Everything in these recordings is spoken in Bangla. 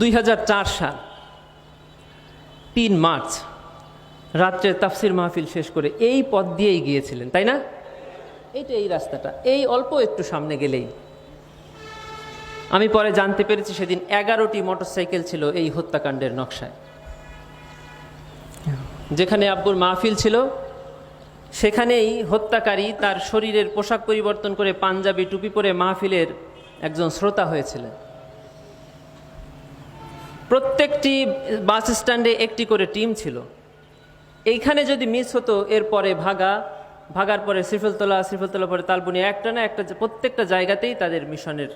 দুই হাজার চার সাল, তিন মার্চ, রাত্রে তাফসির মাহফিল শেষ করে এই পথ দিয়েই গিয়েছিলেন, তাই না? এইটা এই রাস্তাটা, এই অল্প একটু সামনে গেলেই। আমি পরে জানতে পেরেছি সেদিন এগারোটি মোটরসাইকেল ছিল এই হত্যাকাণ্ডের নকশায়। যেখানে আব্বুর মাহফিল ছিল, সেখানেই হত্যাকারী তার শরীরের পোশাক পরিবর্তন করে পাঞ্জাবি টুপি পরে মাহফিলের একজন শ্রোতা হয়েছিলেন। প্রত্যেকটি বাস স্ট্যান্ডে একটি করে টিম ছিল। এইখানে যদি মিস হতো, এরপরে ভাগা, ভাগার পরে শ্রীফলতলা শ্রীফলতলা পরে তালবনি, একটা না একটা প্রত্যেকটা জায়গাতেই তাদের মিশনের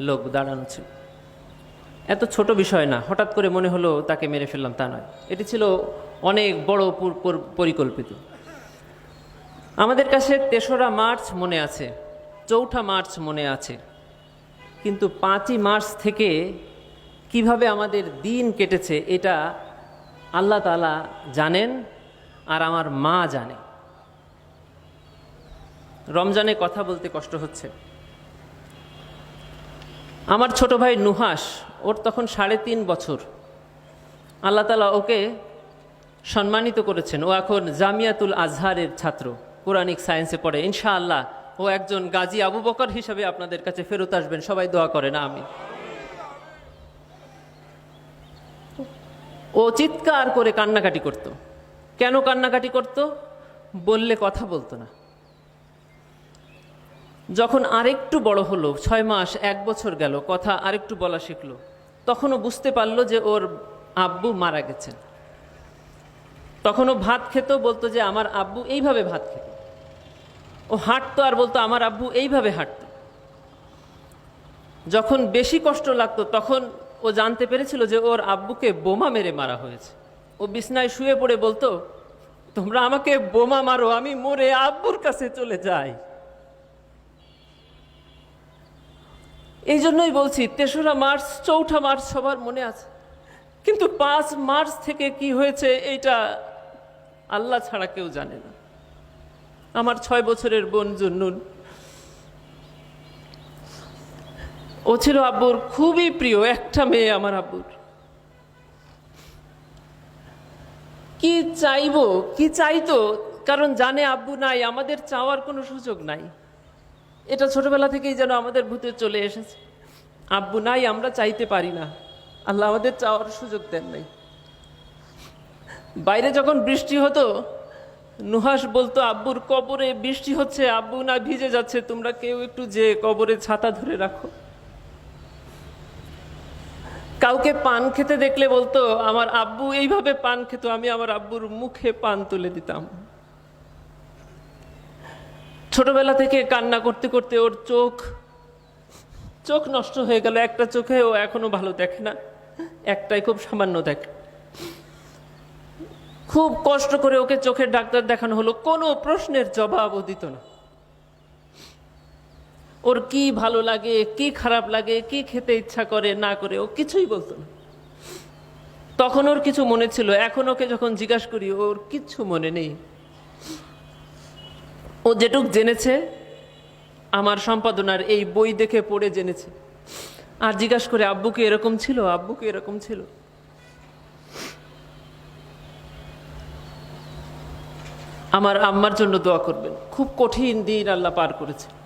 লোক দাঁড়ানো ছিল। এত ছোট বিষয় না, হঠাৎ করে মনে হলো তাকে মেরে ফেললাম তা নয়। এটি ছিল অনেক বড় পুর- পুর- পরিকল্পিত। আমাদের কাছে তেসরা মার্চ মনে আছে, চৌঠা মার্চ মনে আছে। কিন্তু পাঁচই মার্চ থেকে কীভাবে আমাদের দিন কেটেছে এটা আল্লাহ তালা জানেন আর আমার মা জানে। রমজানে কথা বলতে কষ্ট হচ্ছে। আমার ছোট ভাই নুহাস ওর তখন সাড়ে তিন বছর। আল্লাহ তালা ওকে সম্মানিত করেছেন। ও এখন জামিয়াতুল আজহারের ছাত্র কোরআনিক সায়েন্সে পড়ে। ইনশাআল্লাহ ও একজন গাজী আবু বকর হিসাবে আপনাদের কাছে ফেরত আসবেন। সবাই দোয়া করে না আমি ও চিৎকার করে কান্নাকাটি করত। কেন কান্নাকাটি করত? বললে কথা বলতো না। যখন আরেকটু বড় হলো, ছয় মাস, এক বছর গেল, কথা আরেকটু বলা শিখলো, তখনও বুঝতে পারল যে ওর আব্বু মারা গেছেন। তখনও ভাত খেত, বলতো যে আমার আব্বু এইভাবে ভাত খেত। ও হাঁটতো আর বলতো, আমার আব্বু এইভাবে হাঁটতো। যখন বেশি কষ্ট লাগতো, তখন ও জানতে পেরেছিল যে ওর আব্বুকে বোমা মেরে মারা হয়েছে। ও বিছনায় শুয়ে পড়ে বলতো, তোমরা আমাকে বোমা মারো, আমি মরে আব্বুর কাছে চলে যাই। এই জন্যই বলছি, তেসরা মার্চ, চৌঠা মার্চ সবার মনে আছে। কিন্তু পাঁচ মার্চ থেকে কি হয়েছে, এইটা আল্লাহ ছাড়া কেউ জানে না। আমার ছয় বছরের বোন জুন্নুন ও ছিল আব্বুর খুবই প্রিয়, একটা মেয়ে আমার আব্বুর। কি চাইব, কি চাইতো কারণ জানে আব্বু নাই, আমাদের চাওয়ার কোনো সুযোগ নাই। এটা ছোটবেলা থেকেই যেন আমাদের ভূতে চলে এসেছে। আব্বু নাই, আমরা চাইতে পারি না। আল্লাহ আমাদের চাওয়ার সুযোগ দেন নাই। বাইরে যখন বৃষ্টি হতো নুহাস বলতো, আব্বুর কবরে বৃষ্টি হচ্ছে, আব্বু না ভিজে যাচ্ছে, তোমরা কেউ একটু যে কবরে ছাতা ধরে রাখো। কাউকে পান খেতে দেখলে বলতো, আমার আব্বু এইভাবে পান খেত, আমি আমার আব্বুর মুখে পান তুলে দিতাম। ছোটবেলা থেকে কান্না করতে করতে ওর চোখ চোখ নষ্ট হয়ে গেল। একটা চোখে ও এখনও ভালো দেখে না, একটাই খুব সামান্য দেখে। খুব কষ্ট করে ওকে চোখের ডাক্তার দেখানো হলো, কোনো প্রশ্নের জবাবও দিত না। ওর কি ভালো লাগে, কি খারাপ লাগে, কি খেতে ইচ্ছা করে, না করে, ও কিছুই বলতো না। তখন ওর কিছু মনে ছিল, এখন ওকে যখন জিজ্ঞাসা করি, ওর কিচ্ছু মনে নেই। ও যেটুক জেনেছে, আমার সম্পাদনার এই বই দেখে পড়ে জেনেছে। আর জিজ্ঞাসা করে, আব্বুকে এরকম ছিল? আব্বুকে এরকম ছিল? আমার আম্মার জন্য দোয়া করবেন। খুব কঠিন দিন আল্লাহ পার করেছে।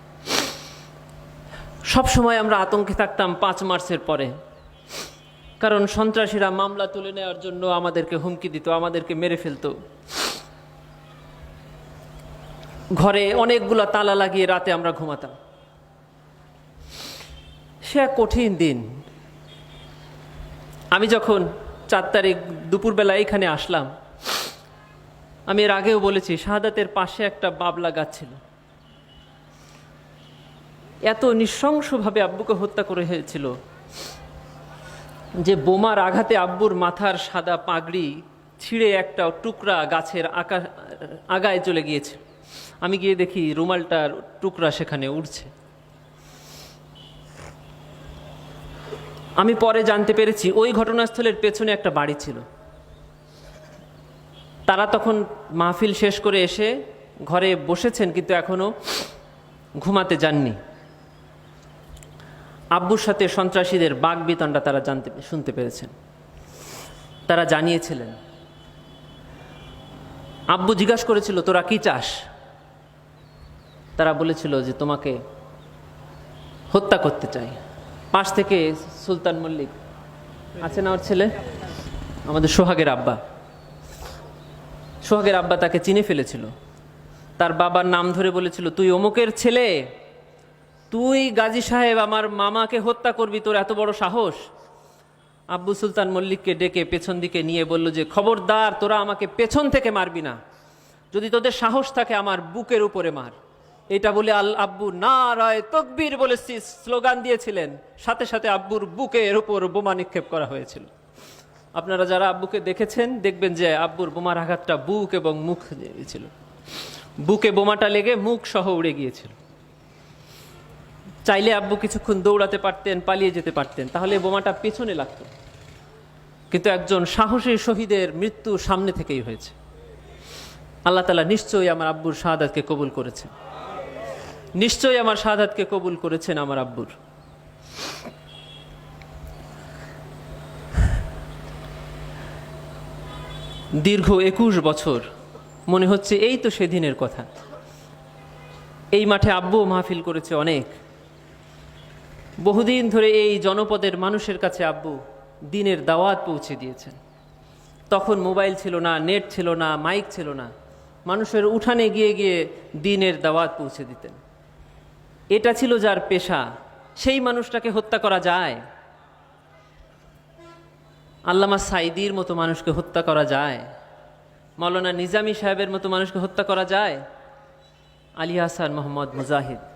সব সময় আমরা আতঙ্কে থাকতাম পাঁচ মার্চের পরে। কারণ সন্ত্রাসীরা মামলা তুলে নেওয়ার জন্য আমাদেরকে হুমকি দিত, আমাদেরকে মেরে ফেলতো। ঘরে অনেকগুলো তালা লাগিয়ে রাতে আমরা ঘুমাতাম। সে এক কঠিন দিন। আমি যখন চার তারিখ দুপুরবেলা এখানে আসলাম, আমি এর আগেও বলেছি, শাহাদাতের পাশে একটা বাবলা গাছ ছিল। এত নৃশংসভাবে আব্বুকে হত্যা করে হয়েছিল যে বোমার আঘাতে আব্বুর মাথার সাদা পাগড়ি ছিঁড়ে একটা টুকরা গাছের আকা আগায় চলে গিয়েছে। আমি গিয়ে দেখি রুমালটার টুকরা সেখানে উড়ছে। আমি পরে জানতে পেরেছি ওই ঘটনাস্থলের পেছনে একটা বাড়ি ছিল। তারা তখন মাহফিল শেষ করে এসে ঘরে বসেছেন কিন্তু এখনও ঘুমাতে যাননি। আব্বুর সাথে সন্ত্রাসীদের বাঘ বিতণ্ডা তারা জানতে শুনতে পেরেছেন। তারা জানিয়েছিলেন, আব্বু জিজ্ঞাসা করেছিল, তোরা কি চাস? তারা বলেছিল যে, তোমাকে হত্যা করতে চাই। পাশ থেকে সুলতান মল্লিক, আছে না ওর ছেলে? আমাদের সোহাগের আব্বা। সোহাগের আব্বা তাকে চিনে ফেলেছিল। তার বাবার নাম ধরে বলেছিল, তুই অমুকের ছেলে? তুই গাজী সাহেব, আমার মামাকে হত্যা করবি, তোর এত বড় সাহস? আব্বু সুলতান মল্লিককে ডেকে পেছন দিকে নিয়ে বলল যে, খবরদার, তোরা আমাকে পেছন থেকে মারবি না। যদি তোদের সাহস থাকে, আমার বুকের উপরে মার। এটা বলে আল আব্বু না রায় তকবীর বলে স্লোগান দিয়েছিলেন। সাথে সাথে আব্বুর বুকের উপর বোমা নিক্ষেপ করা হয়েছিল। আপনারা যারা আব্বুকে দেখেছেন, দেখবেন যে আব্বুর বোমার আঘাতটা বুক এবং মুখ ছিল বুকে বোমাটা লেগে মুখ সহ উড়ে গিয়েছিল। চাইলে আব্বু কিছুক্ষণ দৌড়াতে পারতেন, পালিয়ে যেতে পারতেন, তাহলে বোমাটা পেছনে লাগতো। কিন্তু একজন সাহসী শহীদের মৃত্যু সামনে থেকেই হয়েছে। আল্লাহ তালা নিশ্চয়ই আমার আব্বুর শাহাদাতকে কবুল করেছেন। নিশ্চয়ই আমার শাহাদাতকে কবুল করেছেন আমার আব্বুর। দীর্ঘ একুশ বছর মনে হচ্ছে এই তো সেদিনের কথা। এই মাঠে আব্বু মাহফিল করেছে অনেক। বহুদিন ধরে এই জনপদের মানুষের কাছে আব্বু দিনের দাওয়াত পৌঁছে দিয়েছেন। তখন মোবাইল ছিল না, নেট ছিল না, মাইক ছিল না। মানুষের উঠানে গিয়ে গিয়ে দিনের দাওয়াত পৌঁছে দিতেন। এটা ছিল যার পেশা, সেই মানুষটাকে হত্যা করা যায়। আল্লামা সাইদির মতো মানুষকে হত্যা করা যায়। মৌলানা নিজামি সাহেবের মতো মানুষকে হত্যা করা যায়। আলী হাসান মোহাম্মদ মুজাহিদ।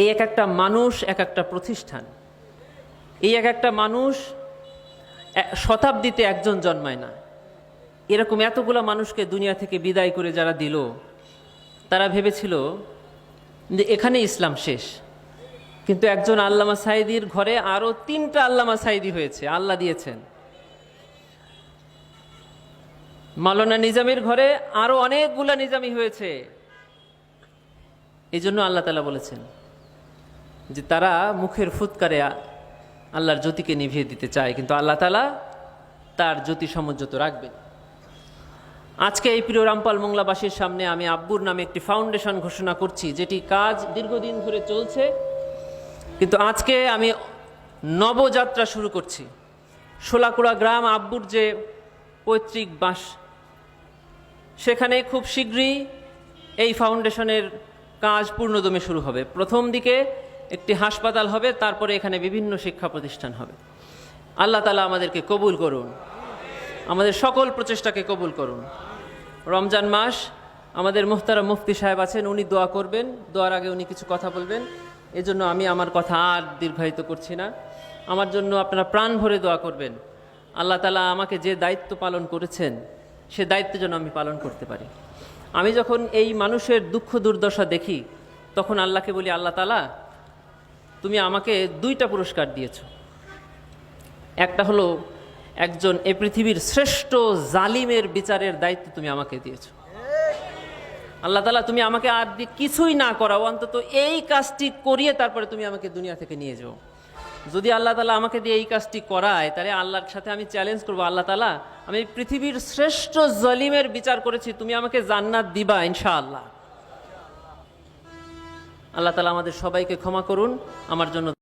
এই এক একটা মানুষ, এক একটা প্রতিষ্ঠান। এই এক একটা মানুষ শতাব্দীতে একজন জন্মায় না। এরকম এতগুলো মানুষকে দুনিয়া থেকে বিদায় করে যারা দিল, তারা ভেবেছিল যে এখানে ইসলাম শেষ। কিন্তু একজন আল্লামা সাইদির ঘরে আরও তিনটা আল্লামা সাইদি হয়েছে, আল্লাহ দিয়েছেন। মাওলানা নিজামের ঘরে আরও অনেকগুলা নিজামি হয়েছে। এই জন্য আল্লাহ তালা বলেছেন যে তারা মুখের ফুৎকারে আল্লাহর জ্যোতিকে নিভিয়ে দিতে চায়, কিন্তু আল্লাহ তালা তার জ্যোতি সমজ্জত রাখবেন। আজকে এই প্রিয় রামপাল মোংলাবাসীর সামনে আমি আব্বুর নামে একটি ফাউন্ডেশন ঘোষণা করছি, যেটি কাজ দীর্ঘদিন ধরে চলছে। কিন্তু আজকে আমি নবযাত্রা শুরু করছি। শোলাকুড়া গ্রাম আব্বুর যে পৈতৃক বাস, সেখানে খুব শীঘ্রই এই ফাউন্ডেশনের কাজ পূর্ণদমে শুরু হবে। প্রথম দিকে একটি হাসপাতাল হবে, তারপরে এখানে বিভিন্ন শিক্ষা প্রতিষ্ঠান হবে। আল্লাহ তালা আমাদেরকে কবুল করুন। আমাদের সকল প্রচেষ্টাকে কবুল করুন। রমজান মাস, আমাদের মুহতারা মুফতি সাহেব আছেন, উনি দোয়া করবেন। দোয়ার আগে উনি কিছু কথা বলবেন। এজন্য আমি আমার কথা আর দীর্ঘায়িত করছি না। আমার জন্য আপনারা প্রাণ ভরে দোয়া করবেন। আল্লাহ তালা আমাকে যে দায়িত্ব পালন করেছেন, সে দায়িত্ব যেন আমি পালন করতে পারি। আমি যখন এই মানুষের দুঃখ দুর্দশা দেখি, তখন আল্লাহকে বলি, আল্লাহ তালা তুমি আমাকে দুইটা পুরস্কার দিয়েছ। একটা হলো একজন এ পৃথিবীর শ্রেষ্ঠ জালিমের বিচারের দায়িত্ব তুমি আমাকে দিয়েছ। আল্লাহ তালা তুমি আমাকে আর কিছুই না করাও, অন্তত এই কাজটি করিয়ে তারপরে তুমি আমাকে দুনিয়া থেকে নিয়ে যাও। যদি আল্লাহ তালা আমাকে দিয়ে এই কাজটি করায়, তাহলে আল্লাহর সাথে আমি চ্যালেঞ্জ করব। আল্লাহ তালা আমি পৃথিবীর শ্রেষ্ঠ জলিমের বিচার করেছি, তুমি আমাকে জান্নাত দিবা ইনশাআল্লাহ। আল্লাহ তালা আমাদের সবাইকে ক্ষমা করুন আমার জন্য